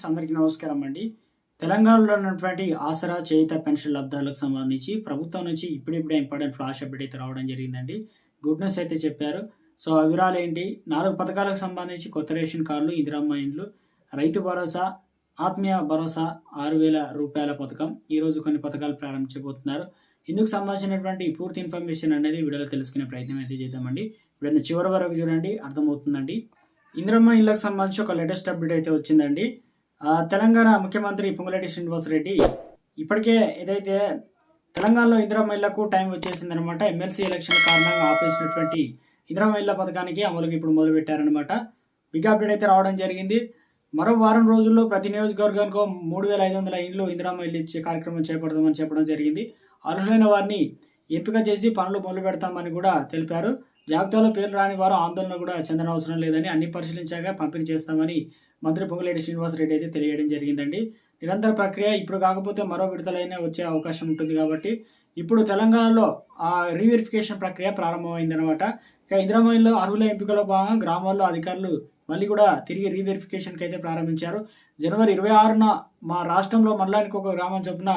Friends అందరికీ నమస్కారం అండి. తెలంగాణలో ఉన్నటువంటి ఆసరా చేయిత పెన్షన్ లబ్ధాలకు సంబంధించి ప్రభుత్వం నుంచి ఇప్పుడిప్పుడే ఇంపార్టెంట్ ఫ్లాష్ అప్డేట్ అయితే రావడం జరిగిందండి. గుడ్ న్యూస్ అయితే చెప్పారు. సో ఆ వివరాలు ఏంటి? నాలుగు పథకాలకు సంబంధించి కొత్త రేషన్ కార్డులు ఇందిరమ్మ ఇండ్లు రైతు భరోసా ఆత్మీయ భరోసా ఆరు వేల రూపాయల పథకం. ఈరోజు కొన్ని పథకాలు ప్రారంభించబోతున్నారు. ఇందుకు సంబంధించినటువంటి పూర్తి ఇన్ఫర్మేషన్ అనేది వీడియోలో తెలుసుకునే ప్రయత్నం అయితే చేద్దామండి. ఇప్పుడు చివరి వరకు చూడండి అర్థమవుతుందండి. ఇందిరమ్మ ఇళ్ళకు సంబంధించి ఒక లేటెస్ట్ అప్డేట్ అయితే వచ్చిందండి. తెలంగాణ ముఖ్యమంత్రి పొంగులేటి శ్రీనివాసరెడ్డి ఇప్పటికే ఏదైతే తెలంగాణలో ఇందిరమ్మ టైం టైం వచ్చేసిందనమాట ఎమ్మెల్సీ ఎలక్షన్ కారణంగా ఆపేసినటువంటి ఇందిరమ్మ ఇళ్ళ పథకానికి అమలుకి ఇప్పుడు మొదలు పెట్టారనమాట బిగ్ అప్డేట్ అయితే రావడం జరిగింది. మరో వారం రోజుల్లో ప్రతి నియోజకవర్గానికి మూడు వేల ఐదు వందల ఇండ్లు ఇందిరమ్మ ఇచ్చే కార్యక్రమం చేపడదామని చెప్పడం జరిగింది. అర్హులైన వారిని ఎంపిక చేసి పనులు మొదలు పెడతామని కూడా తెలిపారు. జాబితాలో పేర్లు రాని వారు ఆందోళన కూడా చెందనవసరం లేదని అన్ని పరిశీలించాక పంపిణీ చేస్తామని మంత్రి పొంగులేటి శ్రీనివాసరెడ్డి అయితే తెలియడం జరిగిందండి. నిరంతర ప్రక్రియ ఇప్పుడు కాకపోతే మరో విడుదలైనా వచ్చే అవకాశం ఉంటుంది కాబట్టి ఇప్పుడు తెలంగాణలో ఆ రీవెరిఫికేషన్ ప్రక్రియ ప్రారంభమైందనమాట ఇక ఇందిరామయిలో అర్హుల ఎంపికలో భాగంగా గ్రామాల్లో అధికారులు మళ్ళీ కూడా తిరిగి రీవెరిఫికేషన్కి అయితే ప్రారంభించారు. జనవరి ఇరవై ఆరున మా రాష్ట్రంలో మండలానికి ఒక గ్రామం చొప్పున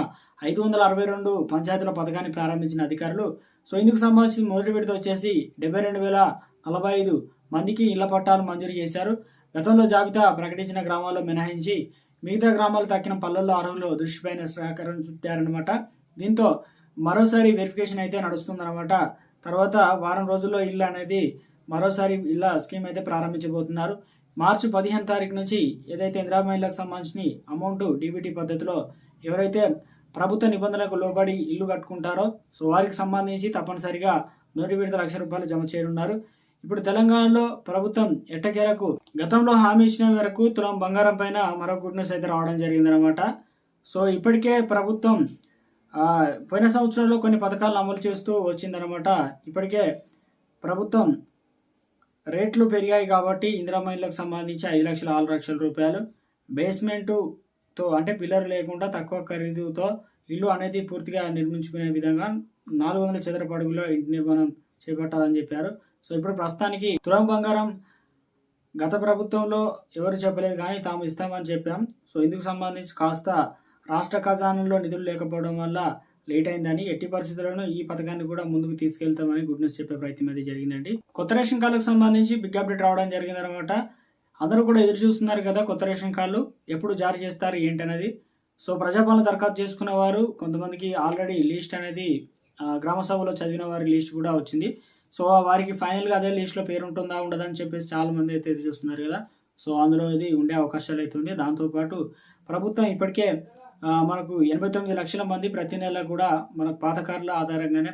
ఐదు వందల అరవై రెండు పంచాయతీల పథకాన్ని ప్రారంభించిన అధికారులు సో ఇందుకు సంబంధించిన మొదటి విడత వచ్చేసి డెబ్బై రెండు వేల నలభై ఐదు మందికి ఇళ్ళ పట్టాలు మంజూరు చేశారు. గతంలో జాబితా ప్రకటించిన గ్రామాల్లో మినహాయించి మిగతా గ్రామాలు తక్కిన పల్లెల్లో అర్హులు దృష్టిపైన సహకారం చుట్టారనమాట దీంతో మరోసారి వెరిఫికేషన్ అయితే నడుస్తుందన్నమాట. తర్వాత వారం రోజుల్లో ఇల్లు అనేది మరోసారి ఇళ్ళ స్కీమ్ అయితే ప్రారంభించబోతున్నారు. మార్చి పదిహేను తారీఖు నుంచి ఏదైతే ఇందిరామ సంబంధించిన అమౌంట్ డీబీటీ పద్ధతిలో ఎవరైతే ప్రభుత్వ నిబంధనలకు లోబడి ఇల్లు కట్టుకుంటారో సో వారికి సంబంధించి తప్పనిసరిగా నూటి విడత లక్ష రూపాయలు జమ చేయనున్నారు. ఇప్పుడు తెలంగాణలో ప్రభుత్వం ఎట్టకేలకు గతంలో హామీ ఇచ్చిన మేరకు తులం బంగారం పైన మరో గుడ్ న్యూస్ అయితే రావడం జరిగిందనమాట సో ఇప్పటికే ప్రభుత్వం పోయిన సంవత్సరంలో కొన్ని పథకాలను అమలు చేస్తూ వచ్చిందనమాట ఇప్పటికే ప్రభుత్వం రేట్లు పెరిగాయి కాబట్టి ఇందిరా మహిళలకు సంబంధించి ఐదు లక్షల ఆరు లక్షల రూపాయలు. బేస్మెంటు తో అంటే పిల్లర్ లేకుండా తక్కువ ఖరీదుతో ఇల్లు అనేది పూర్తిగా నిర్మించుకునే విధంగా నాలుగు వందల చదరపు అడుగులో ఇంటి నిర్మాణం చేపట్టాలని చెప్పారు. సో ఇప్పుడు ప్రస్తుతానికి తులం బంగారం గత ప్రభుత్వంలో ఎవరు చెప్పలేదు కానీ తాము ఇస్తామని చెప్పాం. సో ఇందుకు సంబంధించి కాస్త రాష్ట్ర ఖజానాలో నిధులు లేకపోవడం వల్ల లేట్ అయిందని ఎట్టి పరిస్థితుల్లోనూ ఈ పథకాన్ని కూడా ముందుకు తీసుకెళ్తామని గుడ్ న్యూస్ చెప్పే ప్రయత్నం అయితే జరిగిందండి. కొత్త రేషన్ కార్డుకు సంబంధించి బిగ్ అప్డేట్ రావడం జరిగిందనమాట అందరూ కూడా ఎదురు చూస్తున్నారు కదా కొత్త రేషన్ కార్డులు. ఎప్పుడు జారీ చేస్తారు ఏంటనేది. సో ప్రజాపాలన దరఖాస్తు చేసుకున్న వారు కొంతమందికి ఆల్రెడీ లిస్ట్ అనేది గ్రామ సభలో చదివిన వారి లిస్ట్ కూడా వచ్చింది. సో వారికి ఫైనల్గా అదే లిస్ట్లో పేరు ఉంటుందా ఉండదా అని చెప్పేసి చాలా మంది అయితే ఎదురు చూస్తున్నారు కదా. సో అందులో ఇది ఉండే అవకాశాలు అయితే ఉంది దాంతోపాటు ప్రభుత్వం ఇప్పటికే మనకు ఎనభై తొమ్మిది లక్షల మంది ప్రతి నెల కూడా మన పాత కార్డుల ఆధారంగానే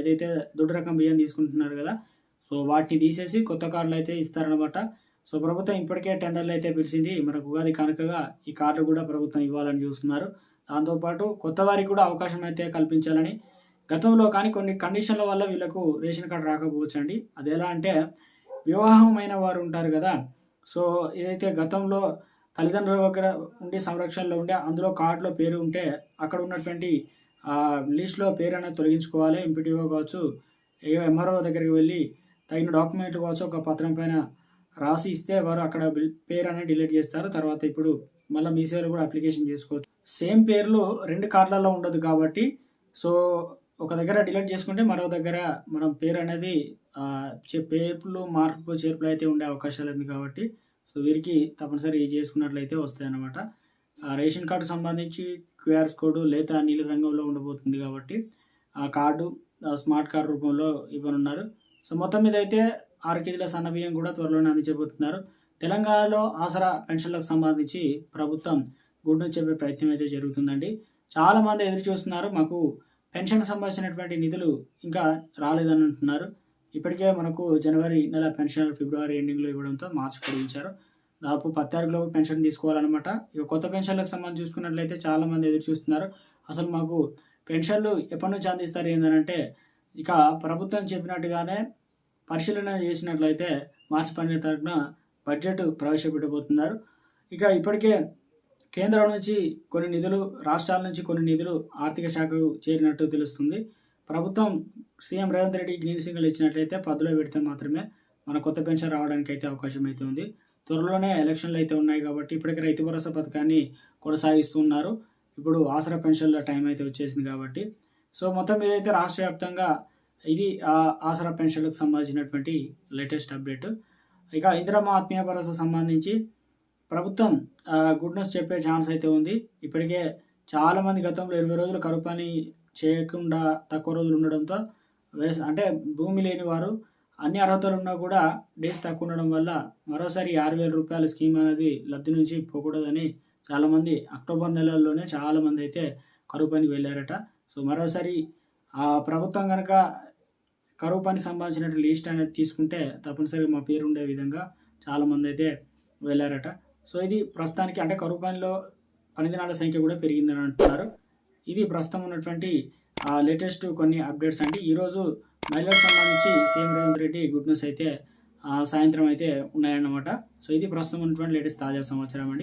ఏదైతే దొడ్డు రకం బియ్యం తీసుకుంటున్నారు కదా. సో వాటిని తీసేసి కొత్త కార్డులు అయితే ఇస్తారనమాట సో ప్రభుత్వం ఇప్పటికే టెండర్లు అయితే పిలిచింది. మనకు ఉగాది కనుకగా ఈ కార్డులు కూడా ప్రభుత్వం ఇవ్వాలని చూస్తున్నారు. దాంతోపాటు కొత్త వారికి కూడా అవకాశం అయితే కల్పించాలని గతంలో కానీ కొన్ని కండిషన్ల వల్ల వీళ్ళకు రేషన్ కార్డు రాకపోవచ్చు అండి అది ఎలా అంటే వివాహమైన వారు ఉంటారు కదా. సో ఏదైతే గతంలో తల్లిదండ్రుల దగ్గర ఉండి సంరక్షణలో ఉండే అందులో కార్డులో పేరు ఉంటే అక్కడ ఉన్నటువంటి ఆ, లిస్ట్లో పేరు అనేది తొలగించుకోవాలి. ఎంపీటీఓ కావచ్చు ఏ ఎంఆర్ఓ దగ్గరికి వెళ్ళి తగిన డాక్యుమెంట్ కావచ్చు ఒక పత్రం పైన రాసి ఇస్తే వారు అక్కడ బిల్- పేరు అనేది డిలీట్ చేస్తారు. తర్వాత ఇప్పుడు మళ్ళీ మీ సేవలో కూడా అప్లికేషన్ చేసుకోవచ్చు. సేమ్ పేర్లు రెండు కార్డులలో ఉండదు కాబట్టి సో ఒక దగ్గర డిలీట్ చేసుకుంటే మరో దగ్గర మనం పేరు అనేది చే- పేర్లు మార్పు చేర్పులు అయితే ఉండే అవకాశాలు ఉంది కాబట్టి సో వీరికి తప్పనిసరి ఇది చేసుకున్నట్లయితే వస్తాయి అన్నమాట రేషన్ కార్డు సంబంధించి క్యూఆర్ కోడ్ లేదా నీలి రంగంలో ఉండబోతుంది కాబట్టి ఆ కార్డు స్మార్ట్ కార్డు రూపంలో ఇవ్వనున్నారు. సో మొత్తం మీద అయితే ఆరు కేజీల సన్న బియ్యం కూడా త్వరలోనే అందించబోతున్నారు. తెలంగాణలో ఆసరా పెన్షన్లకు సంబంధించి ప్రభుత్వం గుడ్డు చెప్పే ప్రయత్నం అయితే జరుగుతుందండి. చాలా మంది ఎదురు చూస్తున్నారు మాకు పెన్షన్ సంబంధించినటువంటి నిధులు ఇంకా రాలేదని అంటున్నారు ఇప్పటికే మనకు జనవరి నెల పెన్షన్ ఫిబ్రవరి ఎండింగ్లో ఇవ్వడంతో మార్చి పొడిగించారు. దాదాపు పద్నాలుగులో పెన్షన్ తీసుకోవాలన్నమాట. ఇక కొత్త పెన్షన్లకు సంబంధించి చూసుకున్నట్లయితే చాలా మంది ఎదురు చూస్తున్నారు. అసలు మాకు పెన్షన్లు ఎప్పటి నుంచి అందిస్తారు ఏంటంటే ఇక ప్రభుత్వం చెప్పినట్టుగానే పరిశీలన చేసినట్లయితే మార్చి పన్నెండు తారీఖున బడ్జెట్ ప్రవేశపెట్టబోతున్నారు. ఇక ఇప్పటికే కేంద్రం నుంచి కొన్ని నిధులు రాష్ట్రాల నుంచి కొన్ని నిధులు ఆర్థిక శాఖకు చేరినట్టు తెలుస్తుంది. ప్రభుత్వం CM Revanth Reddy green signal ఇచ్చినట్లయితే పదులో పెడితే మాత్రమే మన కొత్త పెన్షన్ రావడానికి అయితే అవకాశం అయితే ఉంది. త్వరలోనే ఎలక్షన్లు అయితే ఉన్నాయి కాబట్టి ఇప్పటికే రైతు భరోసా పథకాన్ని కొనసాగిస్తున్నారు ఇప్పుడు ఆసరా పెన్షన్ల టైం అయితే వచ్చేసింది కాబట్టి. సో మొత్తం ఏదైతే రాష్ట్ర వ్యాప్తంగా ఇది ఆ ఆసరా పెన్షన్లకు సంబంధించినటువంటి లేటెస్ట్ అప్డేట్. ఇక ఇందిరమ్మ ఆత్మీయ భరోసా సంబంధించి ప్రభుత్వం గుడ్ న్యూస్ చెప్పే ఛాన్స్ అయితే ఉంది. ఇప్పటికే చాలామంది గతంలో ఇరవై రోజులు కరువు పని చేయకుండా తక్కువ రోజులు ఉండడంతో వేస్ అంటే భూమి లేని వారు అన్ని అర్హతలు ఉన్నా కూడా డేస్ తక్కువ ఉండడం వల్ల మరోసారి ఆరు వేల రూపాయల స్కీమ్ అనేది లబ్ధి నుంచి పోకూడదని చాలామంది అక్టోబర్ నెలల్లోనే చాలామంది అయితే కరువు పనికి వెళ్ళారట. సో మరోసారి ఆ ప్రభుత్వం కనుక కరువు పని సంబంధించిన లిస్ట్ అనేది తీసుకుంటే తప్పనిసరిగా మా పేరు ఉండే విధంగా చాలామంది అయితే వెళ్ళారట. సో ఇది ప్రస్తుతానికి అంటే కరువు పనిలో సంఖ్య కూడా పెరిగిందని అంటున్నారు. ఇది ప్రస్తుతం ఉన్నటువంటి లేటెస్ట్ కొన్ని అప్డేట్స్ అండి. ఈరోజు మహిళలకు సంబంధించి CM Revanth Reddy good news అయితే సాయంత్రం అయితే ఉన్నాయన్నమాట. సో ఇది ప్రస్తుతం ఉన్నటువంటి లేటెస్ట్ తాజా సమాచారం అండి.